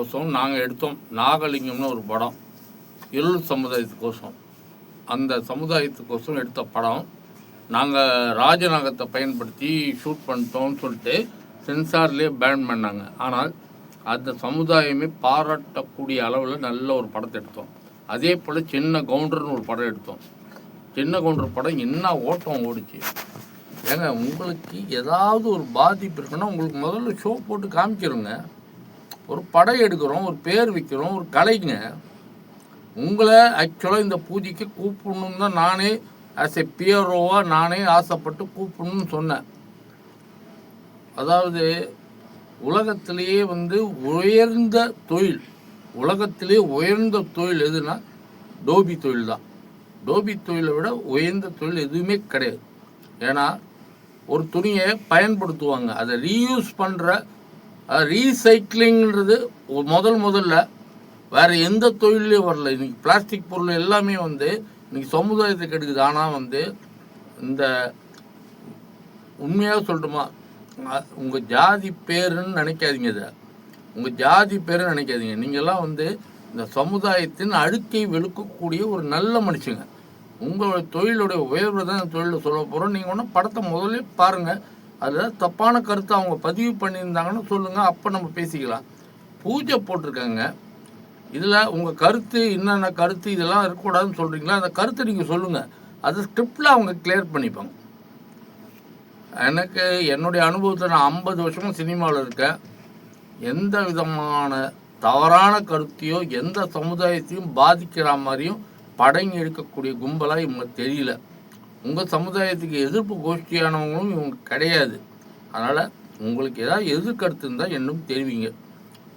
கோசம் நாங்கள் எடுத்தோம். நாகலிங்கம்னு ஒரு படம். இருள் சமுதாயத்துக்கோசம் அந்த சமுதாயத்துக்கோசம் எடுத்த படம். நாங்கள் ராஜநாகத்தை பயன்படுத்தி ஷூட் பண்ணிட்டோம்னு சொல்லிட்டு சென்சார்லேயே பேன் பண்ணாங்க. ஆனால் அந்த சமுதாயமே பாராட்டக்கூடிய அளவில் நல்ல ஒரு படத்தை எடுத்தோம். அதே போல் சின்ன கவுண்டர்னு ஒரு படம் எடுத்தோம். சின்ன கவுண்டர் படம் என்ன ஓட்டம் ஓடிச்சு? ஏங்க உங்களுக்கு ஏதாவது ஒரு பாதிப்பு இருக்குன்னா உங்களுக்கு முதல்ல ஷோ போட்டு காமிக்கிறோங்க ஒரு படம் எடுக்கிறோம் ஒரு பேர் வைக்கிறோம் ஒரு கலைங்க. உங்களை ஆக்சுவலாக இந்த பூஜைக்கு கூப்பிடணும் தான் நானே ஆஸ் எ பியரோவாக நானே ஆசைப்பட்டு கூப்பிடணும்னு சொன்னேன். அதாவது உலகத்திலேயே வந்து உயர்ந்த தொழில் உலகத்திலேயே உயர்ந்த தொழில் எதுனா டோபி தொழில் தான். டோபி தொழிலை விட உயர்ந்த தொழில் எதுவுமே கிடையாது. ஏன்னா ஒரு துணியை பயன்படுத்துவாங்க. அதை ரீயூஸ் பண்ணுற ரீசைக்ளிங்கிறது முதல் முதல்ல வேறு எந்த தொழிலையும் வரல. இன்றைக்கி பிளாஸ்டிக் பொருள் எல்லாமே வந்து இன்றைக்கி சமுதாயத்தை கெடுக்குது ஆனால் வந்து இந்த உண்மையாக சொல்லட்டுமா? உங்கள் ஜாதி பேருன்னு நினைக்காதீங்க இதை. உங்கள் ஜாதி பேருன்னு நினைக்காதீங்க. நீங்கள்லாம் வந்து இந்த சமுதாயத்தின் அழுக்கை வெளுக்கக்கூடிய ஒரு நல்ல மனுஷங்க. உங்களோட தொழிலுடைய உயர்வு தான் தொழிலில் சொல்ல போகிறோம் நீங்கள் ஒன்றும் படத்தை முதல்ல பாருங்கள் அதில் தப்பான கருத்தை அவங்க பதிவு பண்ணியிருந்தாங்கன்னு சொல்லுங்கள் அப்போ நம்ம பேசிக்கலாம். பூஜை போட்டிருக்காங்க. இதில் உங்கள் கருத்து என்னென்ன கருத்து இதெல்லாம் இருக்கக்கூடாதுன்னு சொல்கிறீங்களா அந்த கருத்தை நீங்கள் சொல்லுங்கள் அது ஸ்கிரிப்டில் அவங்க கிளியர் பண்ணிப்பாங்க. எனக்கு என்னுடைய அனுபவத்தில் நான் ஐம்பது வருஷமும் சினிமாவில் இருக்கேன். எந்த விதமான தவறான கருத்தையோ எந்த சமுதாயத்தையும் பாதிக்கிற மாதிரியும் படங்கி எடுக்கக்கூடிய கும்பலாக இவங்க தெரியல. உங்கள் சமுதாயத்துக்கு எதிர்ப்பு கோஷ்டியானவங்களும் இவங்க கிடையாது. அதனால் உங்களுக்கு ஏதாவது எதிர்கருத்து இருந்தால் என்னும் தெரிவிங்க.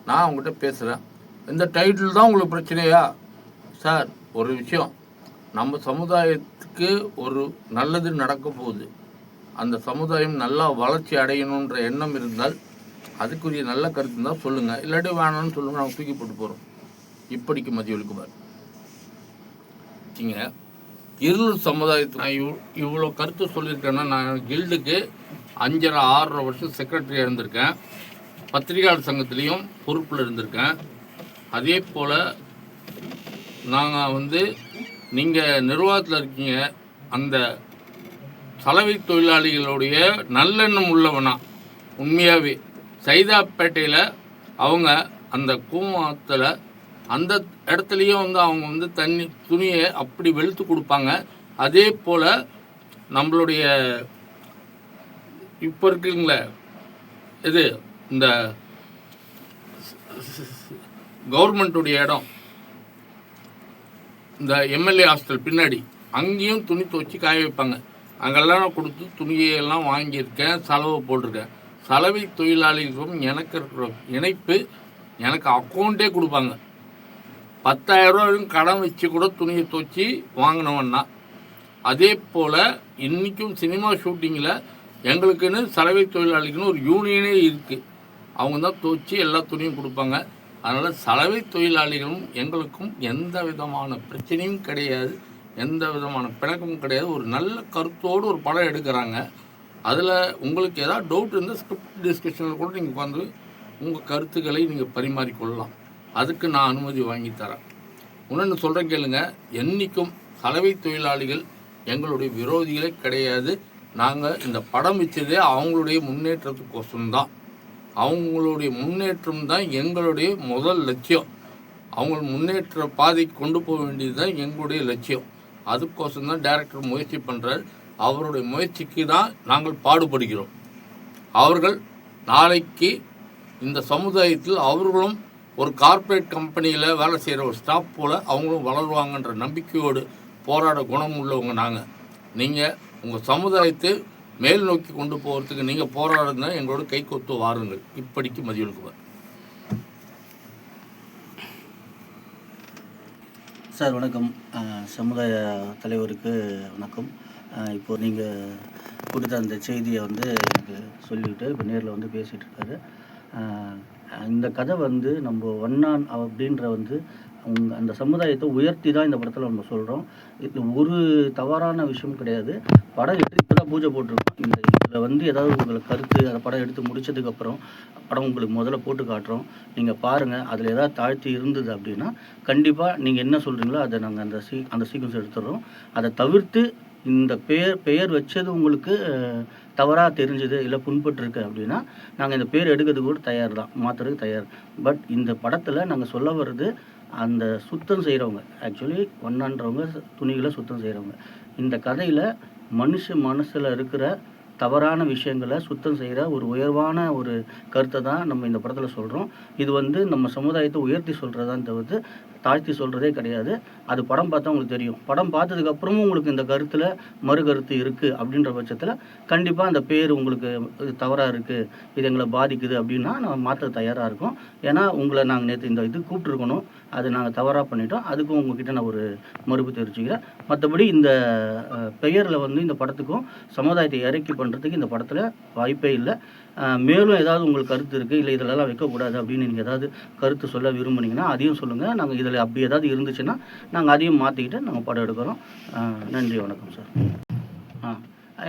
நான் அவங்ககிட்ட பேசுகிறேன் இந்த டைட்டில் தான் உங்களுக்கு பிரச்சனையா? சார் ஒரு விஷயம். நம்ம சமுதாயத்துக்கு ஒரு நல்லது நடக்க போகுது. அந்த சமுதாயம் நல்லா வளர்ச்சி அடையணுன்ற எண்ணம் இருந்தால் அதுக்குரிய நல்ல கருத்து தான் சொல்லுங்கள் இல்லாட்டி வேணாம்னு சொல்லுங்கள் நாங்கள் தூக்கி போட்டு போகிறோம் இப்படிக்கு மதிய நீங்கள் இருள் சமுதாயத்து நான் இவ் இவ்வளோ கருத்து சொல்லியிருக்கேன்னா நான் கில்டுக்கு அஞ்சரை ஆறரை வருஷம் செக்ரட்டரியாக இருந்திருக்கேன். பத்திரிகையாளர் சங்கத்திலையும் பொறுப்பில் இருந்திருக்கேன். அதே போல் நாங்கள் வந்து நீங்கள் நிர்வாகத்தில் இருக்கீங்க அந்த சலவை தொழிலாளிகளுடைய நல்லெண்ணம் உள்ளவனா உண்மையாகவே சைதாப்பேட்டையில் அவங்க அந்த கூமத்தில் அந்த இடத்துலையும் வந்து அவங்க வந்து தண்ணி துணியை அப்படி வெளுத்து கொடுப்பாங்க. அதே போல் நம்மளுடைய இப்போ இருக்குங்களே இது இந்த கவர்மெண்ட்டுடைய இடம். இந்த எம்எல்ஏ ஹாஸ்டல் பின்னாடி அங்கேயும் துணி துவச்சி காய வைப்பாங்க. அங்கெல்லாம் நான் கொடுத்து துணியெல்லாம் வாங்கியிருக்கேன் செலவு போட்டிருக்கேன். சலவை தொழிலாளிகளுக்கும் எனக்கு இருக்கிற இணைப்பு எனக்கு அக்கௌண்ட்டே கொடுப்பாங்க. பத்தாயிரம் ரூபா கடன் வச்சு கூட துணியை துவச்சி வாங்கினவன்னா அதே போல் இன்றைக்கும் சினிமா ஷூட்டிங்கில் எங்களுக்குன்னு சலவை தொழிலாளிக்குன்னு ஒரு யூனியனே இருக்குது அவங்க தான் துவச்சி எல்லா துணியும் கொடுப்பாங்க. அதனால் சலவை தொழிலாளிகளும் எங்களுக்கும் எந்த விதமான பிரச்சனையும் கிடையாது. எந்த விதமான பிணக்கமும் கிடையாது. ஒரு நல்ல கருத்தோடு ஒரு படம் எடுக்கிறாங்க. அதில் உங்களுக்கு ஏதாவது டவுட் இருந்தால் ஸ்கிரிப்ட் டிஸ்கஷனில் கூட நீங்கள் உட்காந்து உங்கள் கருத்துக்களை நீங்கள் பரிமாறிக்கொள்ளலாம். அதுக்கு நான் அனுமதி வாங்கி தரேன். இன்னொன்று சொல்கிறேன் கேளுங்க. என்றைக்கும் கலவை தொழிலாளிகள் எங்களுடைய விரோதிகளே கிடையாது. நாங்கள் இந்த படம் வச்சதே அவங்களுடைய முன்னேற்றத்துக்கோசம் தான். அவங்களுடைய முன்னேற்றம் தான் எங்களுடைய முதல் லட்சியம். அவங்க முன்னேற்ற பாதைக்கு கொண்டு போக வேண்டியது தான் எங்களுடைய லட்சியம். அதுக்கோசம் தான் டைரக்டர் முயற்சி பண்ணுறார் அவருடைய முயற்சிக்கு தான் நாங்கள் பாடுபடுகிறோம். அவர்கள் நாளைக்கு இந்த சமுதாயத்தில் அவர்களும் ஒரு கார்ப்பரேட் கம்பெனியில் வேலை செய்கிற ஒரு ஸ்டாஃப் போல் அவங்களும் வளருவாங்கன்ற நம்பிக்கையோடு போராட குணம் உள்ளவங்க நாங்கள் நீங்கள் உங்கள் சமுதாயத்தை மேல் நோக்கி கொண்டு போகிறதுக்கு நீங்கள் போராடுறதுனா எங்களோட கை கொத்து வாருங்கள். இப்படிக்கு மதியொழுக்குவார் சார் வணக்கம். சமுதாய தலைவருக்கு வணக்கம். இப்போ நீங்கள் கொடுத்த அந்த செய்தியை வந்து எனக்கு சொல்லிவிட்டு இப்போ நேரில் வந்து பேசிகிட்டு இருக்காரு. இந்த கதை வந்து நம்ம வண்ணான் அப்படின்ற வந்து அவங்க அந்த சமுதாயத்தை உயர்த்தி தான் இந்த படத்தில் நம்ம சொல்கிறோம் இது ஒரு தவறான விஷயம் கிடையாது. படம் எடுத்து இப்போ தான் பூஜை போட்டிருக்கோம். இந்த இதில் இதில் வந்து ஏதாவது உங்களுக்கு கருத்து அந்த படம் எடுத்து முடிச்சதுக்கப்புறம் படம் உங்களுக்கு முதல்ல போட்டு காட்டுறோம். நீங்கள் பாருங்கள் அதில் ஏதாவது தாழ்த்தி இருந்தது அப்படின்னா கண்டிப்பாக நீங்கள் என்ன சொல்கிறீங்களோ அதை நாங்கள் அந்த சீ அந்த சீக்வன்ஸ் எடுத்துடுறோம். அதை தவிர்த்து இந்த பெயர் பெயர் வச்சது உங்களுக்கு தவறாக தெரிஞ்சுது இல்லை புண்பட்டுருக்கு அப்படின்னா நாங்கள் இந்த பேர் எடுக்கிறதுக்கு கூட தயார் தான் மாற்றுறதுக்கு தயார். பட் இந்த படத்தில் நாங்கள் சொல்ல வர்றது அந்த சுத்தம் செய்கிறவங்க ஆக்சுவலி ஒன்னான்றவங்க துணிகளை சுத்தம் செய்கிறவங்க இந்த கதையில் மனுஷ மனசில் இருக்கிற தவறான விஷயங்களை சுத்தம் செய்கிற ஒரு உயர்வான ஒரு கருத்தை தான் நம்ம இந்த படத்தில் சொல்கிறோம் இது வந்து நம்ம சமுதாயத்தை உயர்த்தி சொல்கிறதான் தவிர்த்து தாழ்த்தி சொல்கிறதே கிடையாது. அது படம் பார்த்தா உங்களுக்கு தெரியும். படம் பார்த்ததுக்கப்புறமும் உங்களுக்கு இந்த கருத்தில் மறு கருத்து இருக்குது அப்படின்ற பட்சத்தில் கண்டிப்பாக அந்த பேர் உங்களுக்கு இது தவறாக இருக்குது இது எங்களை பாதிக்குது அப்படின்னா நம்ம மாற்ற தயாராக இருக்கோம். ஏன்னா உங்களை நாங்கள் நேற்று இந்த இது கூப்பிட்ருக்கணும் அது நாங்கள் தவறாக பண்ணிட்டோம். அதுக்கும் உங்ககிட்ட நான் ஒரு மறுப்பு தெரிவிச்சுக்கிறேன். மற்றபடி இந்த பெயரில் வந்து இந்த படத்துக்கும் சமுதாயத்தை இறக்கி பண்ணுறதுக்கு இந்த படத்தில் வாய்ப்பே இல்லை. மேலும் ஏதாவது உங்களுக்கு கருத்து இருக்குது இல்லை இதிலெல்லாம் வைக்கக்கூடாது அப்படின்னு நீங்கள் ஏதாவது கருத்து சொல்ல விரும்புனீங்கன்னா அதையும் சொல்லுங்கள் நாங்கள் இதில் அப்படி ஏதாவது இருந்துச்சுன்னா நாங்கள் அதையும் மாற்றிக்கிட்டு நாங்கள் படம் எடுக்கிறோம். நன்றி வணக்கம் சார். ஆ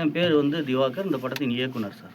என் பேர் வந்து திவாகர். இந்த படத்தின் இயக்குனர் சார்.